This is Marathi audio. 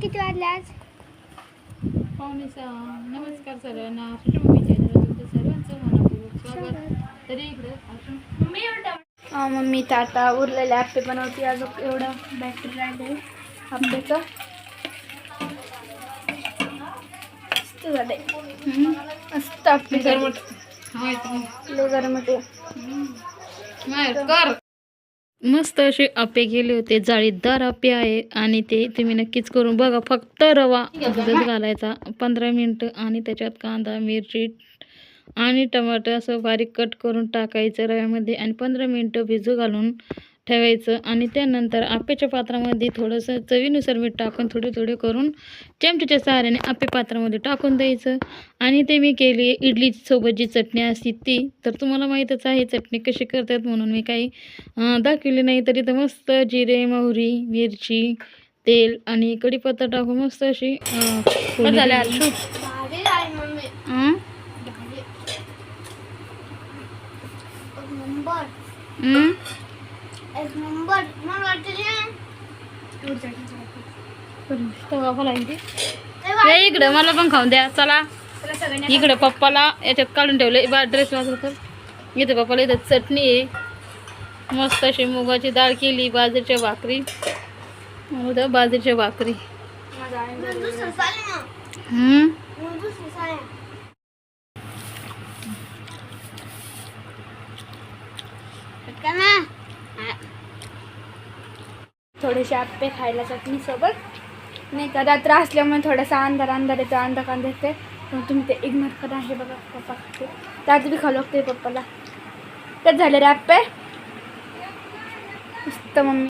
किती वाजले आज? पाहुणे सहा नमस्कार सर्वांना. आश्रम मम्मीच्या घरात तुमचं सर्वांचं मनापूर्वक स्वागत. तरी इकडे आश्रम हा मम्मी तर आता उरलेले आप्पे बनवते. अजून एवढं बॅटरी राहिले आप्पेचं मस्त झाले. मस्त आप्पे झाले. लय गरम होते. कर. मस्त असे आप्पे गेले होते जाळीदार आप्पे आहे. आणि ते तुम्ही नक्कीच करून बघा फक्त रवा भिजत घालायचा पंधरा मिनटं आणि त्याच्यात कांदा मिरची आणि टमाटर असं बारीक कट करून टाकायचं रव्यामध्ये. आणि पंधरा मिनटं भिजू घालून ठेवायचं आणि त्यानंतर आप्याच्या पात्रामध्ये थोडंसं चवीनुसार मीठ टाकून थोडे थोडे करून चमच्याच्या सहाऱ्याने आप्या पात्रामध्ये टाकून द्यायचं आणि ते मी केली इडली सोबत जी चटणी असते ती तर तुम्हाला माहीतच आहे चटणी कशी करतात म्हणून मी काही दाखवली नाही तरी तर मस्त जिरे मोहरी मिरची तेल आणि कढीपत्ता टाकून मस्त अशी फोडणी फुलांची. या इकडं मला पण खाऊन द्या. चला. इकडे पप्पाला याच्यात काढून ठेवले बा ड्रेस वाजवत तर. इथे पप्पाला इथं चटणी आहे. मस्त अशी मुगाची डाळ केली बाजरीच्या भाकरी. उद्या बाजरीच्या भाकरी. थोडेसे आप्पे खायला चटणीसोबत. नाही का रात्र असल्यामुळे थोडासा अंधार अंधार येतो अंधा कांदा येते. पण तुम्ही ते इग्नोर करा हे बघा पप्पा खाते त्यात बी खाऊ लागते पप्पाला. त्यात झाले रे आप्पे. मस्त मम्मी.